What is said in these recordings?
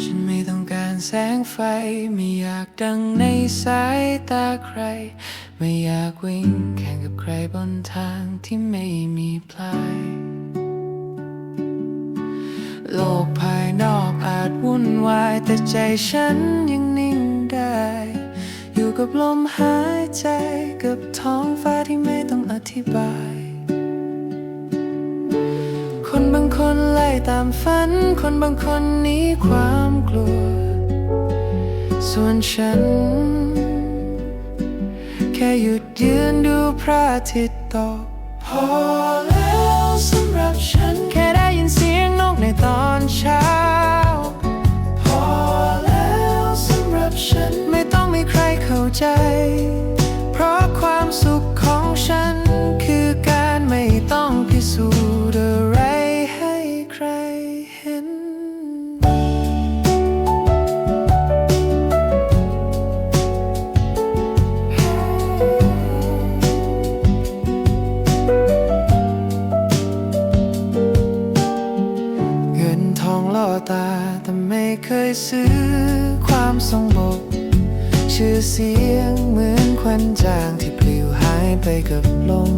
ฉันไม่ต้องการแสงไฟ ไม่อยากดังในสายตาใคร ไม่อยากวิ่งแข่งกับใครบนทางที่ไม่มีปลาย โลกภายนอกอาจวุ่นวาย แต่ใจฉันยังนิ่งได้ อยู่กับลมหายใจกับท้องฟ้าที่ไม่ต้องอธิบาย คนบางคนไล่ตามฝัน คนบางคนหนีความ กลัว ส่วนฉัน แค่หยุดยืนดูพระอาทิตย์ตกพอแล้วสำหรับฉัน แค่ได้ยินเสียงนกในตอนเช้า พอแล้วสำหรับฉัน ไม่ต้องมีใครเข้าใจ ตาแต่ไม่เคยซื้อความสงบชื่อเสียงเหมือนควันจางที่ปลิวหายไปกับลม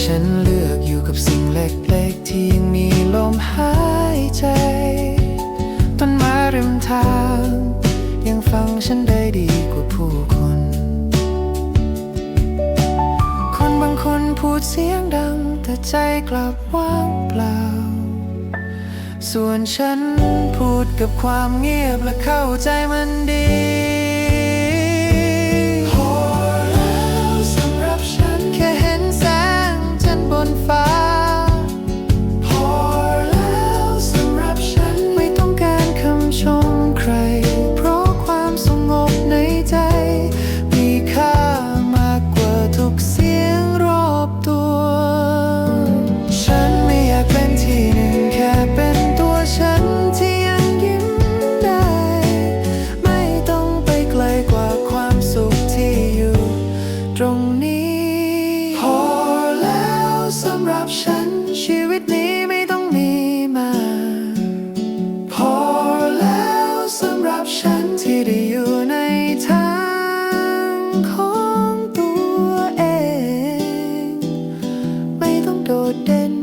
ฉันเลือกอยู่กับสิ่งเล็กๆ ที่ยังมีลมหายใจ ต้นไม้ริมทาง ยังฟังฉันได้ดีกว่าผู้คน คนบางคนพูดเสียงดังแต่ใจกลับว่างเปล่า ส่วนฉันพูดกับความเงียบและเข้าใจมันดีพอแล้วสำหรับฉันแค่เห็นแสงจันทร์บนฟ้าพอแล้วสำหรับฉันไม่ต้องการคำชมใคร เพราะความสงบในใจ มีค่ามากกว่าทุกเสียง รับฉันชีวิตนี้ไม่ต้องมีมา พอแล้วสำหรับฉันที่ได้อยู่ในทางของตัวเอง ไม่ต้องโดดเด่น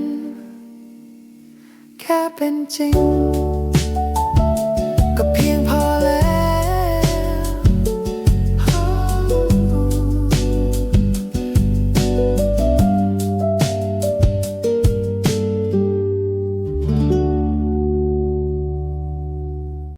แค่เป็นจริง